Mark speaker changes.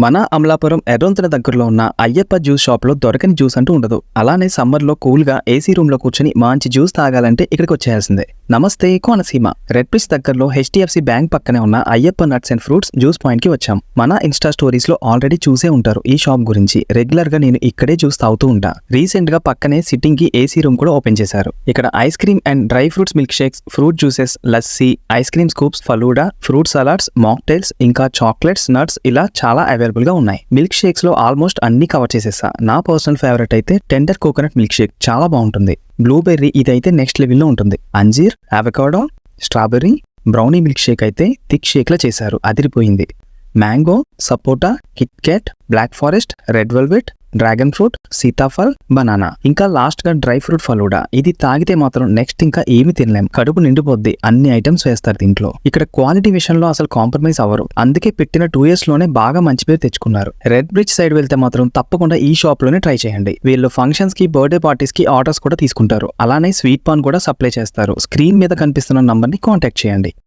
Speaker 1: మన అమలాపురం ఎర్రొంతల దగ్గరలో ఉన్న అయ్యప్ప జ్యూస్ షాప్లో దొరకని జ్యూస్ అంటూ ఉండదు. అలానే సమ్మర్లో కూల్గా కూల్గా ఏసీ రూమ్లో కూర్చొని మంచి జ్యూస్ తాగాలంటే ఇక్కడికి వచ్చేయాల్సిందే నమస్తే కోనసీమ. రెడ్ పిస్ దగ్గరలో హెచ్డిఎఫ్సి బ్యాంక్ పక్కనే ఉన్న Ayyappa nuts and fruits juice పాయింట్కి వచ్చాం. మన ఇన్స్టా స్టోరీస్లో ఆల్రెడీ చూసే ఉంటారు ఈ షాప్ గురించి. రెగ్యులర్గా నేను ఇక్కడే జ్యూస్ తాగుతూ ఉంటా. రీసెంట్గా పక్కనే సిట్టింగ్కి ఏసీ రూమ్ కూడా ఓపెన్ చేశారు. ఇక్కడ ice cream and dry fruits milk shakes fruit juices lassi ice cream scoops falooda fruit salads mocktails ఇంకా చాక్లెట్స్ నట్స్ ఇలా చాలా అవైలబుల్గా ఉన్నాయి. మిల్క్ షేక్స్లో ఆల్మోస్ట్ అన్ని కవర్ చేసేసా. నా పర్సనల్ ఫేవరెట్ అయితే టెండర్ కోకోనట్ మిల్క్ షేక్. చాలా బాగుంటుంది. బ్లూబెర్రీ ఇదైతే నెక్స్ట్ లెవెల్లో ఉంటుంది. అంజీర్ avocado strawberry brownie milk shake అయితే థిక్ షేక్లో చేశారు. అదిరిపోయింది. మ్యాంగో సపోటా Kit Kat black forest red velvet dragon fruit Sitaphal banana. ఇంకా లాస్ట్గా డ్రై ఫ్రూట్ ఫలూడా. ఇది తాగితే మాత్రం నెక్స్ట్ ఇంకా ఏమి తినలేం. కడుపు నిండిపోద్ది. అన్ని ఐటమ్స్ వేస్తారు దీంట్లో. ఇక్కడ క్వాలిటీ విషయంలో అసలు కాంప్రమైజ్ అవ్వరు. అందుకే పెట్టిన టూ ఇయర్స్లోనే బాగా మంచి పేరు తెచ్చుకున్నారు. రెడ్ బ్రిడ్జ్ సైడ్ వెళ్తే మాత్రం తప్పకుండా ఈ షాప్లోనే ట్రై చేయండి. వీళ్ళు ఫంక్షన్స్కి బర్త్డే పార్టీస్కి ఆర్డర్స్ కూడా తీసుకుంటారు. అలానే స్వీట్ పాన్ కూడా సప్లై చేస్తారు. స్క్రీన్ మీద కనిపిస్తున్న నంబర్ని కాంటాక్ట్ చేయండి.